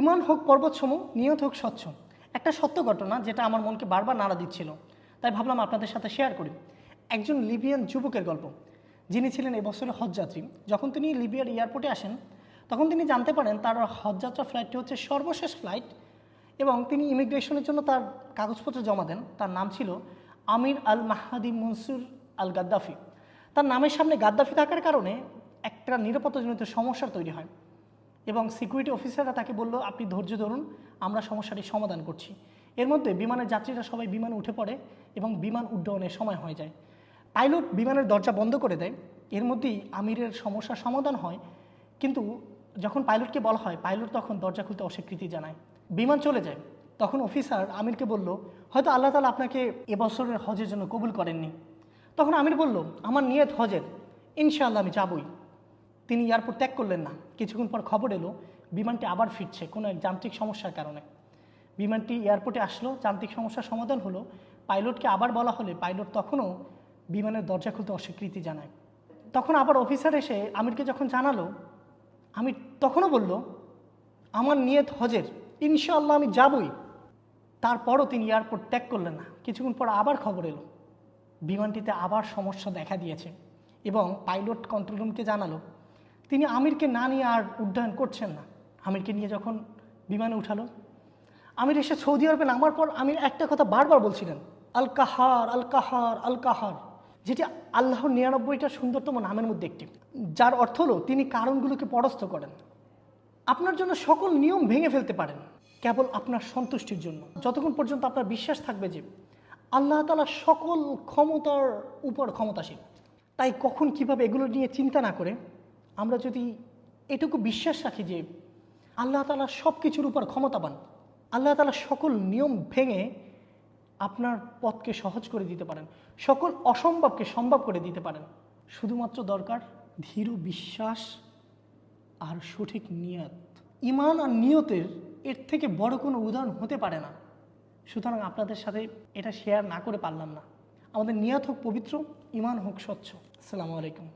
ইমান হোক, পর্বতসমূহ, নিয়ত হোক স্বচ্ছ একটা সত্য ঘটনা যেটা আমার মনকে বারবার নাড়া দিচ্ছিল, তাই ভাবলাম আপনাদের সাথে শেয়ার করি। একজন লিবিয়ান যুবকের গল্প। যিনি ছিলেন এবছরের হজযাত্রী যখন তিনি লিবিয়ার এয়ারপোর্টে আসেন, তখন তিনি জানতে পারেন তার হজযাত্রা ফ্লাইটটি হচ্ছে সর্বশেষ ফ্লাইট এবং তিনি ইমিগ্রেশনের জন্য তার কাগজপত্র জমা দেন। তার নাম ছিল আমির আল মাহাদি মনসুর আল গাদ্দাফি। তার নামের সামনে গাদ্দাফি থাকার কারণে একটা নিরাপত্তাজনিত সমস্যার তৈরি হয়। এবং সিকিউরিটি অফিসাররা তাকে বলল, আপনি ধৈর্য ধরুন, আমরা সমস্যাটি সমাধান করছি। এর মধ্যে বিমানের যাত্রীরা সবাই বিমানে উঠে পড়ে এবং বিমান উড্ডয়নের সময় হয়ে যায়। পাইলট বিমানের দরজা বন্ধ করে দেয়, এর মধ্যেই আমিরের সমস্যার সমাধান হয়। কিন্তু যখন পাইলটকে বলা হয়, পাইলট তখন দরজা খুলতে অস্বীকৃতি জানায়। বিমান চলে যায়, তখন অফিসার আমিরকে বলল, হয়তো আল্লাহ তালা আপনাকে এবছরের হজের জন্য কবুল করেননি। তখন আমির বলল, আমার নিয়ত হজের, ইনশাআল্লাহ আমি যাবই। তিনি এয়ারপোর্ট ত্যাগ করলেন না। কিছুক্ষণ পর খবর এলো, বিমানটি আবার ফিরছে কোনো এক যান্ত্রিক সমস্যার কারণে। বিমানটি এয়ারপোর্টে আসলো, যান্ত্রিক সমস্যার সমাধান হলো, পাইলটকে আবার বলা হলে পাইলট তখনও বিমানের দরজা খুলতে অস্বীকৃতি জানায়। তখন আবার অফিসার এসে আমিরকে যখন জানালো আমি তখনও বলল, আমার নিয়ত হজের, ইনশাআল্লাহ আমি যাবই। তারপরও তিনি এয়ারপোর্ট ত্যাগ করলেন না। কিছুক্ষণ পর আবার খবর এলো, বিমানটিতে আবার সমস্যা দেখা দিয়েছে এবং পাইলট কন্ট্রোল রুমকে জানালো তিনি আমিরকে না নিয়ে আর উড্ডয়ন করছেন না। আমিরকে নিয়ে যখন বিমানে উঠালো, আমির এসে সৌদি আরবে নামার পর আমির একটা কথা বারবার বলছিলেন, আল কাহার আল কাহার আল কাহার, যেটি আল্লাহর নিরানব্বইটা সুন্দরতম নামের মধ্যে একটি। যার অর্থ হলো তিনি কারণগুলোকে পরাস্ত করেন। আপনার জন্য সকল নিয়ম ভেঙে ফেলতে পারেন, কেবল আপনার সন্তুষ্টির জন্য। যতক্ষণ পর্যন্ত আপনার বিশ্বাস থাকবে যে আল্লাহ তালা সকল ক্ষমতার উপর ক্ষমতাশীল, তাই কখন কীভাবে এগুলো নিয়ে চিন্তা না করে আমরা যদি এটুকু বিশ্বাস রাখি যে আল্লাহ তালা সব কিছুর উপর ক্ষমতাবান, আল্লাহ তালা সকল নিয়ম ভেঙে আপনার পথকে সহজ করে দিতে পারেন, সকল অসম্ভবকে সম্ভব করে দিতে পারেন। শুধুমাত্র দরকার ধীর বিশ্বাস আর সঠিক নিয়ত। ইমান আর নিয়তের এর থেকে বড় কোনো উদাহরণ হতে পারে না। সুতরাং আপনাদের সাথে এটা শেয়ার না করে পারলাম না। আমাদের নিয়ত হোক পবিত্র ইমান হোক স্বচ্ছ। আসসালামু আলাইকুম।